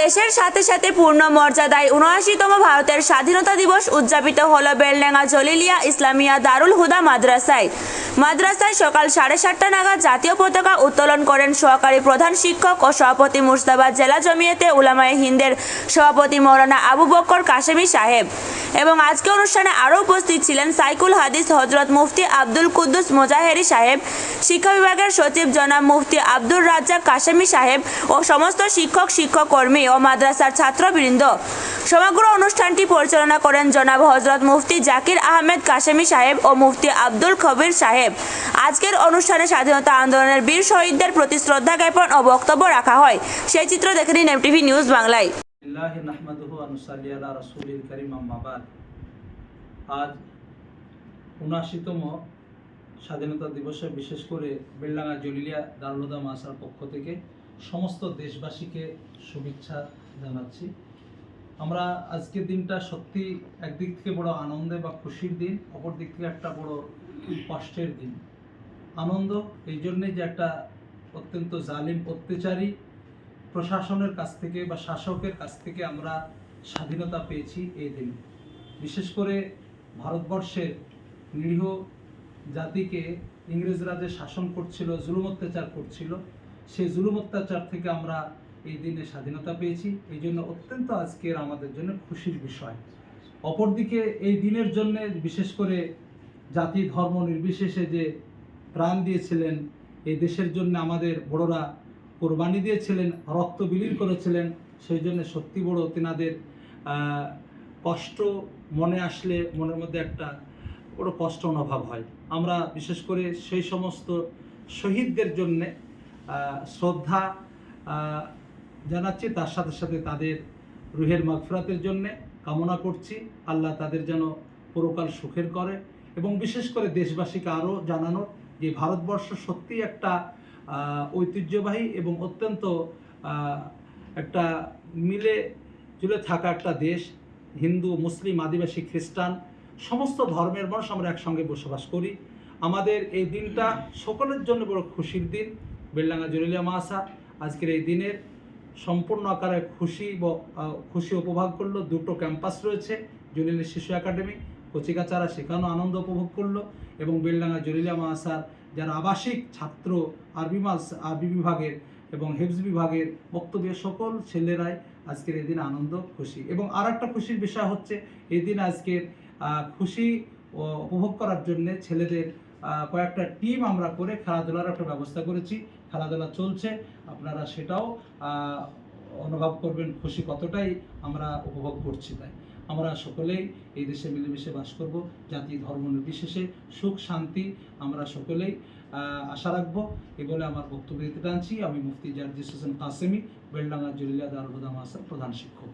দেশের সাথে সাথে পূর্ণ মর্যাদায় উনআশিতম ভারতের স্বাধীনতা দিবস উদযাপিত হল বেলডাঙ্গা জলিলিয়া ইসলামিয়া দারুল হুদা মাদ্রাসায়। মাদ্রাসায় সকাল সাড়ে সাতটা নাগাদ জাতীয় পতাকা উত্তোলন করেন সহকারী প্রধান শিক্ষক ও সভাপতি মুর্শিদাবাদ জেলা জমিয়তে উলামায় হিন্দের সভাপতি মৌলানা আবু বক্কর কাশেমি সাহেব। এবং আজকে অনুষ্ঠানে আরও উপস্থিত ছিলেন সাইকুল হাদিস হজরত মুফতি আব্দুল কুদ্দুস মোজাহেরি সাহেব, শিক্ষা বিভাগের সচিব জনাব মুফতি আব্দুর রাজ্জাক কাশেমি সাহেব ও সমস্ত শিক্ষক শিক্ষক কর্মী ও মাদ্রাসার ছাত্রবৃন্দ। সমগ্র অনুষ্ঠানটি পরিচালনা করেন জনাব হজরত মুফতি জাকির আহমেদ কাশেমি সাহেব ও মুফতি আব্দুল খবির সাহেব। আজকের অনুষ্ঠানে স্বাধীনতা আন্দোলনের বীর শহীদদের প্রতি শ্রদ্ধা জ্ঞাপন ও বক্তব্য রাখা হয়। সেই চিত্র দেখে নিন এমটিভি নিউজ বাংলায়। ইল্লাহি নাহমাদুহু ওয়া নুসাল্লি আলা রাসূলিল কারীম আজ উনআশিতম স্বাধীনতা দিবসে বিশেষ করে বেলডাঙ্গা জলিলিয়া দারুলুদা মাসার পক্ষ থেকে সমস্ত দেশবাসীকে শুভেচ্ছা জানাচ্ছি। আমরা আজকের দিনটা সত্যি একদিক থেকে বড় আনন্দে বা খুশির দিন অপর দিক থেকে একটা বড় কষ্টের দিন। আনন্দ, এই জন্যে যে একটা অত্যন্ত জালিম অত্যাচারী প্রশাসনের কাছ থেকে বা শাসকের কাছ থেকে আমরা স্বাধীনতা পেয়েছি এই দিন। বিশেষ করে ভারতবর্ষের নিরীহ জাতিকে ইংরেজরা যে শাসন করছিল, জুলুম অত্যাচার করছিল, সেই জুলুম অত্যাচার থেকে আমরা এই দিনে স্বাধীনতা পেয়েছি। এই জন্য অত্যন্ত আজকের আমাদের জন্য খুশির বিষয়। অপরদিকে এই দিনের জন্য বিশেষ করে জাতি ধর্ম নির্বিশেষে যে প্রাণ দিয়েছিলেন, এই দেশের জন্য আমাদের বড়রা কোরবানি দিয়েছিলেন, রক্ত বিলীন করেছিলেন, সেই জন্য সত্যি বড় তেনাদের কষ্ট মনে আসলে মনের মধ্যে একটা বড় কষ্ট অনুভব হয়। আমরা বিশেষ করে সেই সমস্ত শহীদদের জন্যে শ্রদ্ধা জানাচ্ছি, তার সাথে সাথে তাদের রুহের মাগফিরাতের জন্যে কামনা করছি। আল্লাহ তাদের যেন পরকাল সুখের করে এবং বিশেষ করে দেশবাসীকে আরও জানানো যে ভারতবর্ষ সত্যি একটা ঐতিহ্যবাহী এবং অত্যন্ত একটা মিলে জুলে থাকা একটা দেশ, হিন্দু, মুসলিম, আদিবাসী, খ্রিস্টান, সমস্ত ধর্মের মানুষ আমরা একসঙ্গে বসবাস করি। আমাদের এই দিনটা সকলের জন্য বড় খুশির দিন। বেলডাঙ্গা জলিলিয়া মাসা আজকের এই দিনের সম্পূর্ণ আকারে খুশি খুশি উপভোগ করল। দুটো ক্যাম্পাস রয়েছে জলিলের শিশু একাডেমি, কচিকাচারা, সেখানেও আনন্দ উপভোগ করল এবং বেলডাঙ্গা জলিলিয়া মাসার যারা আবাসিক, ছাত্র, আরবি মাস, আরবি বিভাগের এবং হেফজ বিভাগের বক্তব্য সকল ছেলেরাই আজকের এই দিন আনন্দ, খুশি এবং আর একটা খুশির বিষয় হচ্ছে এই দিন আজকের খুশি উপভোগ করার জন্য ছেলেদের কয়েকটা টিম আমরা করে খেলাধুলার একটা ব্যবস্থা করেছি। খেলাধুলা চলছে, আপনারা সেটাও অনুভব করবেন খুশি কতটাই আমরা উপভোগ করছি তাই। আমরা সকলেই এই দেশে মিলেমিশে বাস করব, জাতি ধর্ম নির্বিশেষে সুখ, শান্তি আমরা সকলেই আশা রাখব। এই বলে আমার বক্তব্য দিতে টানছি। আমি মুফতি জার্জিস হোসেন কাসেমি বেলডাঙ্গা জলিলা দারুদা মাসার প্রধান শিক্ষক।